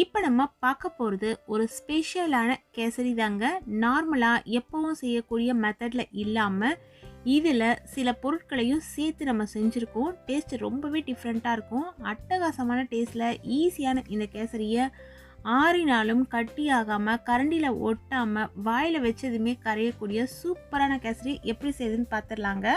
இப்போ நம்ம பார்க்க போகிறது ஒரு ஸ்பெஷலான கேசரி தாங்க. நார்மலாக எப்பவும் செய்யக்கூடிய மெத்தடில் இல்லாமல் இதில் சில பொருட்களையும் சேர்த்து நம்ம செஞ்சுருக்கோம். டேஸ்ட் ரொம்பவே டிஃப்ரெண்ட்டாக இருக்கும். அட்டகாசமான டேஸ்ட்டில் ஈஸியான இந்த கேசரியை ஆறினாலும் கட்டி ஆகாமல் கரண்டியில் ஒட்டாமல் வாயில் வச்சதுமே கரையக்கூடிய சூப்பரான கேசரி எப்படி செய்யுதுன்னு பார்த்துடலாங்க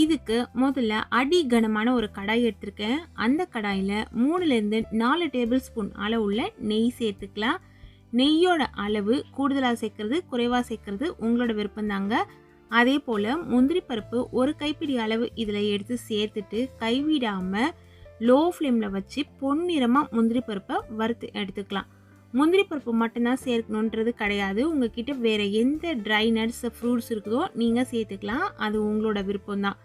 இதுக்கு முதல்ல அடி கனமான ஒரு கடாய் எடுத்திருக்கேன். அந்த கடாயில் மூணுலேருந்து நாலு டேபிள் ஸ்பூன் அளவுள்ள நெய் சேர்த்துக்கலாம். நெய்யோட அளவு கூடுதலாக சேர்க்கறது குறைவாக சேர்க்கறது உங்களோட விருப்பம்தாங்க அதே போல் முந்திரி பருப்பு ஒரு கைப்பிடி அளவு இதில் எடுத்து சேர்த்துட்டு கைவிடாமல் லோ ஃப்ளேமில் வச்சு பொன்னிறமாக முந்திரி பருப்பை வறுத்து எடுத்துக்கலாம். முந்திரி பருப்பு மட்டும்தான் சேர்க்கணுன்றது கிடையாது. உங்ககிட்ட வேறு எந்த ட்ரை நட்ஸ் ஃப்ரூட்ஸ் இருக்குதோ நீங்கள் சேர்த்துக்கலாம். அது உங்களோட விருப்பம்தான்.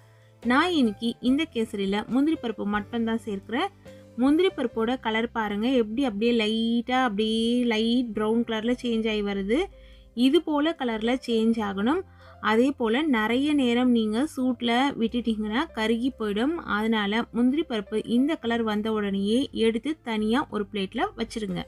நான் இன்னைக்கு இந்த கேசரியில் முந்திரி பருப்பு மட்டும்தான் சேர்க்குறேன். முந்திரி பருப்போட கலர் பாருங்கள் எப்படி அப்படியே லைட்டாக அப்படியே லைட் ப்ரௌன் கலரில் சேஞ்ச் ஆகி வருது. இது போல் கலரில் சேஞ்ச் ஆகணும். அதே போல் நிறைய நேரம் நீங்கள் சூட்டில் விட்டுட்டிங்கன்னா கருகி போயிடும். அதனால் முந்திரி பருப்பு இந்த கலர் வந்த உடனேயே எடுத்து தனியாக ஒரு பிளேட்டில் வச்சுருங்க.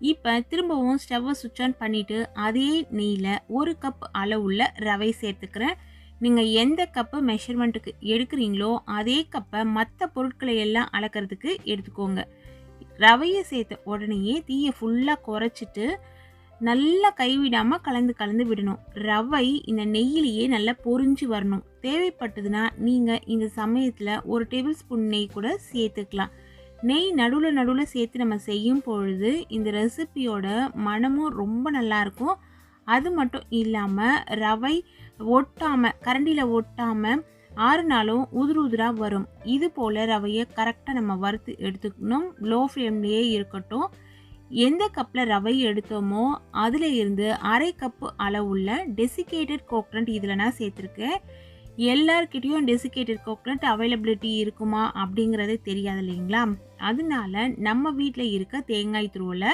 இப்போ திரும்பவும் ஸ்டவ்வை சுவிட்ச் ஆன் பண்ணிவிட்டு அதே நெய்யில் ஒரு கப் அளவுள்ள ரவை சேர்த்துக்கிறேன். நீங்கள் எந்த கப்பு மெஷர்மெண்ட்டுக்கு எடுக்கிறீங்களோ அதே கப்பை மற்ற பொருட்களை எல்லாம் அளக்கிறதுக்கு எடுத்துக்கோங்க. ரவையை சேர்த்த உடனேயே தீயை ஃபுல்லாக குறைச்சிட்டு நல்லா கைவிடாமல் கலந்து கலந்து விடணும். ரவை இந்த நெய்யிலேயே நல்லா பொறிஞ்சு வரணும். தேவைப்பட்டதுன்னா நீங்கள் இந்த சமயத்தில் ஒரு டேபிள் ஸ்பூன் நெய் கூட சேர்த்துக்கலாம். நெய் நடுவில் நடுவில் சேர்த்து நம்ம செய்யும் பொழுது இந்த ரெசிபியோட மனமும் ரொம்ப நல்லாயிருக்கும் அது மட்டும் இல்லாமல் ரவை ஒட்டாமல் கரண்டியில் ஒட்டாமல் ஆறு நாளும் உதிர் உதிராக வரும். இது போல் ரவையை கரெக்டாக நம்ம வறுத்து எடுத்துக்கணும். லோ ஃப்ளேம்லேயே இருக்கட்டும். எந்த கப்பில் ரவை எடுத்தோமோ அதில் இருந்து அரை கப்பு அளவுள்ள டெசிகேட்டட் கோக்னட் இதில் நான் சேர்த்துருக்கேன். எல்லார்கிட்டேயும் டெசிகேட்டட் கோக்னட் அவைலபிலிட்டி இருக்குமா அப்படிங்கிறதே தெரியாது இல்லைங்களா? அதனால நம்ம வீட்டில் இருக்க தேங்காய் துருவில்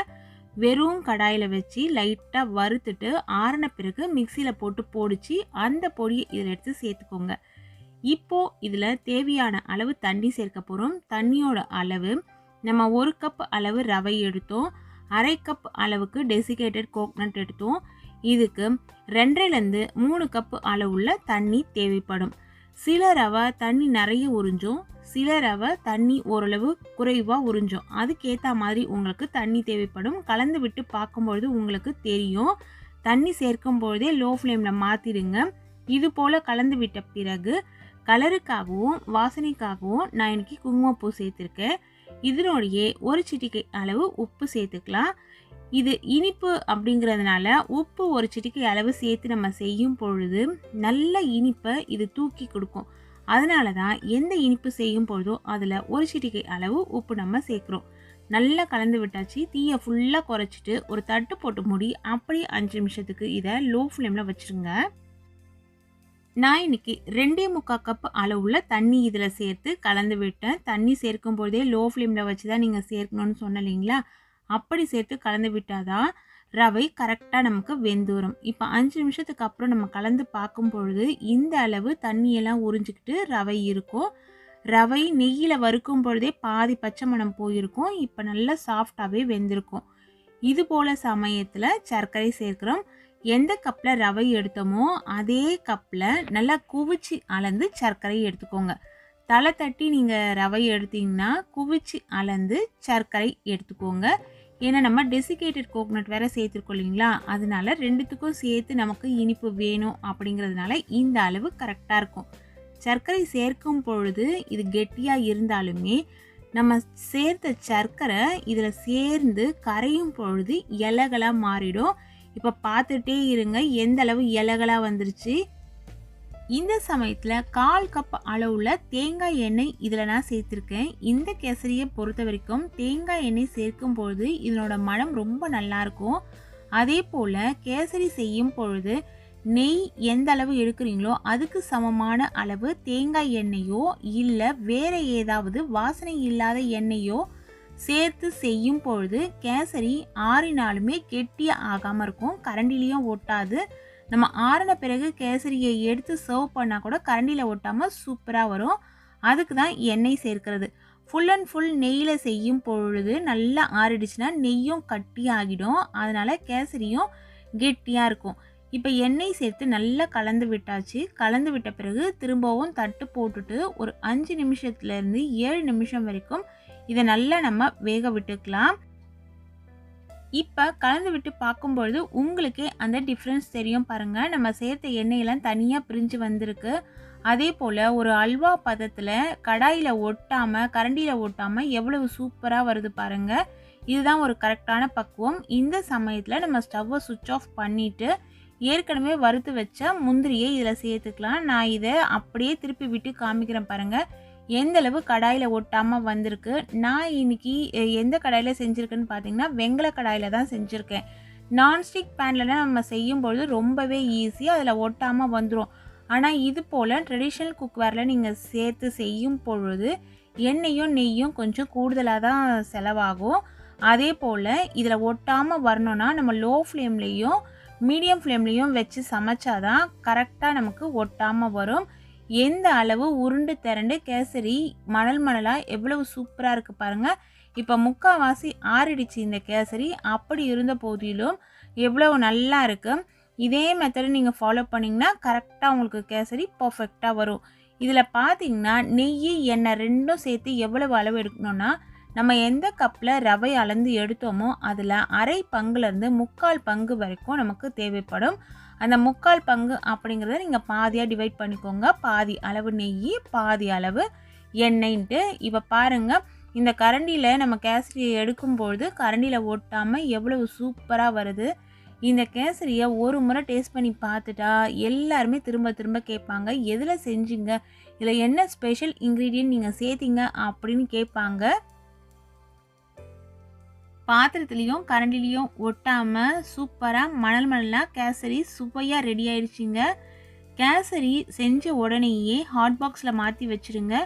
வெறும் கடாயில் வச்சு லைட்டாக வறுத்துட்டு ஆறின பிறகு மிக்சியில் போட்டு பொடிச்சு. அந்த பொடியை இதில் எடுத்து சேர்த்துக்கோங்க. இப்போது இதில் தேவையான அளவு தண்ணி சேர்க்க போகிறோம் தண்ணியோட அளவு நம்ம ஒரு கப் அளவு ரவை எடுத்தோம். அரை கப் அளவுக்கு டெசிகேட்டட் கோக்னட் எடுத்தோம். இதுக்கு ரெண்டரைலேருந்து மூணு கப்பு அளவுள்ள தண்ணி தேவைப்படும். சில ரவை தண்ணி நிறைய உறிஞ்சும் சில ரவை தண்ணி ஓரளவு குறைவாக உறிஞ்சும். அதுக்கேற்ற மாதிரி உங்களுக்கு தண்ணி தேவைப்படும். கலந்து விட்டு பார்க்கும்பொழுது உங்களுக்கு தெரியும். தண்ணி சேர்க்கும் பொழுதே லோ ஃப்ளேமில் மாற்றிடுங்க இது போல் கலந்து விட்ட பிறகு கலருக்காகவும் வாசனைக்காகவும் நான் இன்னைக்கு குங்குமப்பூ சேர்த்துருக்கேன். இதனோடையே ஒரு சிட்டிகை அளவு உப்பு சேர்த்துக்கலாம். இது இனிப்பு அப்படிங்கிறதுனால உப்பு ஒரு சிட்டிக்கு அளவு சேர்த்து நம்ம செய்யும் பொழுது நல்ல இனிப்பை இது தூக்கி கொடுக்கும். அதனால தான் எந்த இனிப்பு செய்யும் பொழுதோ அதில் ஒரு சிட்டிக்கை அளவு உப்பு நம்ம சேர்க்குறோம். நல்லா கலந்து விட்டாச்சு தீயை ஃபுல்லாக குறைச்சிட்டு ஒரு தட்டு போட்டு மூடி அப்படியே அஞ்சு நிமிஷத்துக்கு இதை லோ ஃப்ளேமில் வச்சுருங்க. நான் இன்னைக்கு ரெண்டே முக்கால் கப் அளவுள்ள தண்ணி இதில் சேர்த்து கலந்து விட்டேன். தண்ணி சேர்க்கும் பொழுதே லோ ஃப்ளேமில் வச்சு தான் நீங்கள் சேர்க்கணும்னு சொன்ன இல்லைங்களா? அப்படி சேர்த்து கலந்து விட்டாதான் ரவை கரெக்டாக நமக்கு வெந்து வரும் இப்போ அஞ்சு நிமிஷத்துக்கு அப்புறம் நம்ம கலந்து பார்க்கும் பொழுது இந்த அளவு தண்ணியெல்லாம் உறிஞ்சிக்கிட்டு ரவை இருக்கும். ரவை நெய்யில் வறுக்கும் பொழுதே பாதி பச்சை மணம் போயிருக்கும். இப்போ நல்லா சாஃப்டாகவே வெந்திருக்கும். இது போல் சமயத்தில் சர்க்கரை சேர்க்குறோம். எந்த கப்பில் ரவை எடுத்தோமோ அதே கப்பில் நல்லா குவிச்சு அளந்து சர்க்கரை எடுத்துக்கோங்க. தலை தட்டி நீங்கள் ரவை எடுத்தீங்கன்னா குவிச்சு அளந்து சர்க்கரை எடுத்துக்கோங்க. ஏன்னா நம்ம டெசிகேட்டட் கோகனட் வேறு சேர்த்துருக்கோம் இல்லைங்களா? அதனால ரெண்டுத்துக்கும் சேர்த்து நமக்கு இனிப்பு வேணும் அப்படிங்கிறதுனால இந்த அளவு கரெக்டாக இருக்கும். சர்க்கரை சேர்க்கும் பொழுது இது கெட்டியாக இருந்தாலுமே நம்ம சேர்த்த சர்க்கரை இதில் சேர்ந்து கரையும் பொழுது இலைகளாக மாறிடும். இப்போ பார்த்துட்டே இருங்க எந்த அளவு இலைகளாக வந்துருச்சு? இந்த சமயத்தில் கால் கப் அளவுள்ள தேங்காய் எண்ணெய் இதில் நான் சேர்த்துருக்கேன். இந்த கேசரியை பொறுத்த வரைக்கும் தேங்காய் எண்ணெய் சேர்க்கும் பொழுது இதனோட மனம் ரொம்ப நல்லாயிருக்கும் அதே போல் கேசரி செய்யும் பொழுது நெய் எந்த அளவு எடுக்கிறீங்களோ அதுக்கு சமமான அளவு தேங்காய் எண்ணெயோ இல்லை வேறு ஏதாவது வாசனை இல்லாத எண்ணெயோ சேர்த்து செய்யும் பொழுது கேசரி ஆறினாலுமே கெட்டியாக ஆகாமல் இருக்கும். கரண்டிலையும் ஒட்டாது. நம்ம ஆறின பிறகு கேசரியை எடுத்து சர்வ் பண்ணால் கூட கரண்டியில் ஒட்டாமல் சூப்பராக வரும். அதுக்கு தான் எண்ணெய் சேர்க்கிறது. ஃபுல் அண்ட் ஃபுல் நெய்யில் செய்யும் பொழுது நல்லா ஆறிடுச்சுன்னா நெய்யும் கட்டியாகிடும் அதனால் கேசரியும் கெட்டியாக இருக்கும். இப்போ எண்ணெய் சேர்த்து நல்லா கலந்து விட்டாச்சு. கலந்து விட்ட பிறகு திரும்பவும் தட்டு போட்டுட்டு ஒரு அஞ்சு நிமிஷத்துலேருந்து ஏழு நிமிஷம் வரைக்கும் இதை நல்லா நம்ம வேக விட்டுக்கலாம். இப்போ கலந்து விட்டு பார்க்கும்பொழுது உங்களுக்கே அந்த டிஃப்ரென்ஸ் தெரியும் பாருங்கள் நம்ம சேர்த்த எண்ணெயெல்லாம் தனியாக பிரிஞ்சு வந்திருக்கு. அதே போல் ஒரு அல்வா பதத்தில் கடாயில் ஒட்டாமல் கரண்டியில் ஒட்டாமல் எவ்வளவு சூப்பராக வருது பாருங்கள் இதுதான் ஒரு கரெக்டான பக்குவம். இந்த சமயத்தில் நம்ம ஸ்டவ்வை சுவிட்ச் ஆஃப் பண்ணிவிட்டு ஏற்கனவே வறுத்து வச்ச முந்திரியை இதில் சேர்த்துக்கலாம். நான் இதை அப்படியே திருப்பி விட்டு காமிக்கிறேன் பாருங்கள் எந்த அளவு கடாயில் ஒட்டாமல் வந்திருக்கு? நான் இன்னைக்கு எந்த கடாயில் செஞ்சுருக்கேன்னு பார்த்தீங்கன்னா வெங்கல கடாயில் தான் செஞ்சுருக்கேன். நான்ஸ்டிக் பேன்லலாம் நம்ம செய்யும்பொழுது ரொம்பவே ஈஸி அதில் ஒட்டாமல் வந்துடும் ஆனால் இது போல் ட்ரெடிஷ்னல் குக்வேரில் நீங்கள் சேர்த்து செய்யும் பொழுது எண்ணெயும் நெய்யும் கொஞ்சம் கூடுதலாக தான் செலவாகும். அதே போல் இதில் ஒட்டாமல் வரணும்னா நம்ம லோ ஃப்ளேம்லேயும் மீடியம் ஃப்ளேம்லேயும் வச்சு சமைச்சாதான் கரெக்டாக நமக்கு ஒட்டாமல் வரும். எந்த அளவு உருண்டு திரண்டு கேசரி மணல் மணலாக எவ்வளவு சூப்பராக இருக்குது பாருங்கள் இப்போ முக்கால்வாசி ஆறிடுச்சு இந்த கேசரி. அப்படி இருந்த போதிலும் எவ்வளவு நல்லா இருக்குது இதே மெத்தடை நீங்கள் ஃபாலோ பண்ணிங்கன்னா கரெக்டாக உங்களுக்கு கேசரி பர்ஃபெக்டாக வரும். இதில் பார்த்தீங்கன்னா நெய் எண்ணெய் ரெண்டும் சேர்த்து எவ்வளவு அளவு எடுக்கணும்னா நம்ம எந்த கப்பில் ரவை அளந்து எடுத்தோமோ அதில் அரை பங்குலேருந்து முக்கால் பங்கு வரைக்கும் நமக்கு தேவைப்படும். அந்த முக்கால் பங்கு அப்படிங்கிறத நீங்கள் பாதியாக டிவைட் பண்ணிக்கோங்க. பாதி அளவு நெய் பாதி அளவு எண்ணெய்ன்ட்டு. இப்போ பாருங்கள் இந்த கரண்டியில் நம்ம கேசரியை எடுக்கும்பொழுது கரண்டியில் ஒட்டாமல் எவ்வளவு சூப்பராக வருது. இந்த கேசரியை ஒரு முறை டேஸ்ட் பண்ணி பார்த்துட்டா எல்லாருமே திரும்ப திரும்ப கேட்பாங்க. எதில் செஞ்சீங்க? இதில் என்ன ஸ்பெஷல் இன்க்ரீடியன்ட் நீங்கள் சேர்த்தீங்க? அப்படின்னு கேட்பாங்க. பாத்திரத்துலேயும் கரண்டிலையும் ஒட்டாமல் சூப்பராக மணல் மணலாக கேசரி சுவையாக ரெடி ஆயிடுச்சுங்க. கேசரி செஞ்ச உடனேயே ஹாட் பாக்ஸில் மாற்றி வச்சுருங்க.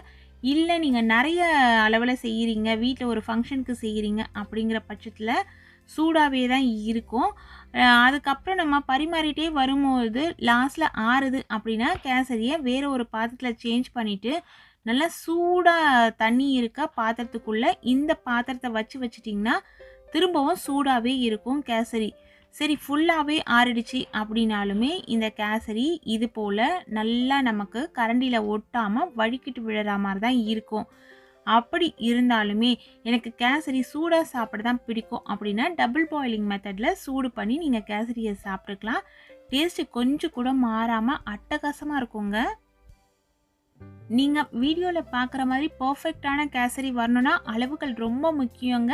இல்லை நீங்கள் நிறைய அளவில் செய்கிறீங்க வீட்டில் ஒரு ஃபங்க்ஷனுக்கு செய்கிறீங்க அப்படிங்கிற பட்சத்தில் சூடாகவே தான் இருக்கும். அதுக்கப்புறம் நம்ம பரிமாறிட்டே வரும்போது லாஸ்ட்டில் ஆறுது அப்படின்னா கேசரியை வேறு ஒரு பாத்திரத்தில் சேஞ்ச் பண்ணிவிட்டு நல்லா சூடாக தண்ணி இருக்க பாத்திரத்துக்குள்ளே இந்த பாத்திரத்தை வச்சு வச்சிட்டிங்கன்னா திரும்பவும் சூடாகவே இருக்கும் கேசரி. சரி ஃபுல்லாகவே ஆறிடுச்சு அப்படின்னாலுமே இந்த கேசரி இது போல் நல்லா நமக்கு கரண்டியில் ஒட்டாமல் வழுக்கிட்டு விழுற மாதிரி தான் இருக்கும். அப்படி இருந்தாலுமே எனக்கு கேசரி சூடாக சாப்பிட தான் பிடிக்கும் அப்படின்னா டபுள் பாயிலிங் மெத்தடில் சூடு பண்ணி நீங்கள் கேசரியை சாப்பிட்டுக்கலாம். டேஸ்ட்டு கொஞ்சம் கூட மாறாமல் அட்டகாசமாக இருக்குங்க. நீங்கள் வீடியோவில் பார்க்குற மாதிரி பர்ஃபெக்டான கேசரி வரணும்னா அளவுகள் ரொம்ப முக்கியங்க.